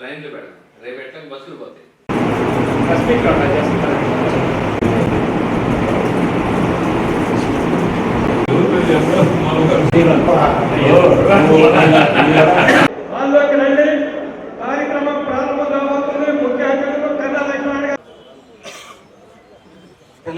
లైన్లు పెడదాం రేపు ఎట్లా బస్సులు పోతాయి. మామూలుగా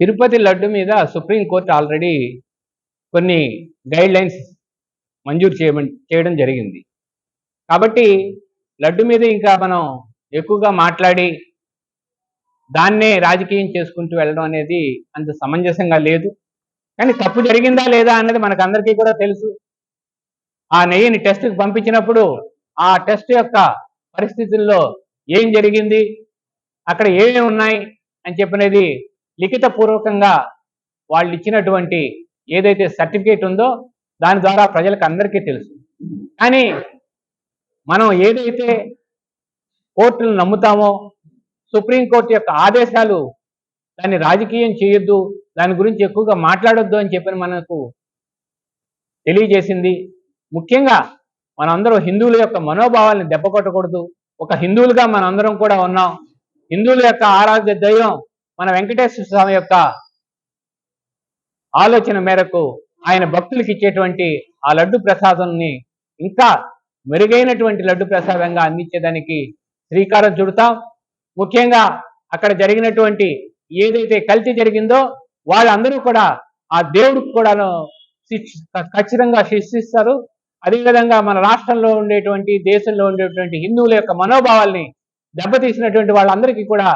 తిరుపతి లడ్డు మీద సుప్రీంకోర్టు ఆల్రెడీ కొన్ని గైడ్ లైన్స్ మంజూరు చేయమని చేయడం జరిగింది. కాబట్టి లడ్డు మీద ఇంకా మనం ఎక్కువగా మాట్లాడి దాన్నే రాజకీయం చేసుకుంటూ వెళ్ళడం అనేది అంత సమంజసంగా లేదు. కానీ తప్పు జరిగిందా లేదా అన్నది మనకు అందరికీ కూడా తెలుసు. ఆ నెయ్యిని టెస్ట్కి పంపించినప్పుడు ఆ టెస్ట్ యొక్క పరిస్థితుల్లో ఏం జరిగింది? అక్కడ ఏమేమి ఉన్నాయి? అని చెప్పినది లిఖిత పూర్వకంగా వాళ్ళు ఇచ్చినటువంటి ఏదైతే సర్టిఫికేట్ ఉందో దాని ద్వారా ప్రజలకు అందరికీ తెలుసు. కానీ మనం ఏదైతే కోర్టులు నమ్ముతామో సుప్రీంకోర్టు యొక్క ఆదేశాలు దాన్ని రాజకీయం చేయొద్దు దాని గురించి ఎక్కువగా మాట్లాడొద్దు అని చెప్పి మనకు తెలియజేసింది. ముఖ్యంగా మనందరం హిందువుల యొక్క మనోభావాల్ని దెబ్బకొట్టకూడదు ఒక హిందువులుగా మనందరం కూడా ఉన్నాం. హిందువుల యొక్క ఆరాధ్య దైవం మన వెంకటేశ్వర స్వామి యొక్క ఆలోచన మేరకు ఆయన భక్తులకు ఇచ్చేటువంటి ఆ లడ్డు ప్రసాదాన్ని ఇంకా మెరుగైనటువంటి లడ్డు ప్రసాదంగా అందించేదానికి శ్రీకారం చుడతాం. ముఖ్యంగా అక్కడ జరిగినటువంటి ఏదైతే కల్తీ జరిగిందో వాళ్ళందరూ కూడా ఆ దేవుడికి కూడాను శిక్ష ఖచ్చితంగా శిక్షిస్తారు. అదేవిధంగా మన రాష్ట్రంలో ఉండేటువంటి దేశంలో ఉండేటువంటి హిందువుల యొక్క మనోభావాల్ని దెబ్బతీసినటువంటి వాళ్ళందరికీ కూడా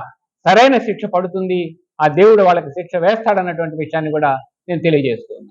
సరైన శిక్ష పడుతుంది. ఆ దేవుడు వాళ్ళకి శిక్ష వేస్తాడన్నటువంటి విషయాన్ని కూడా నేను తెలియజేస్తున్నాను.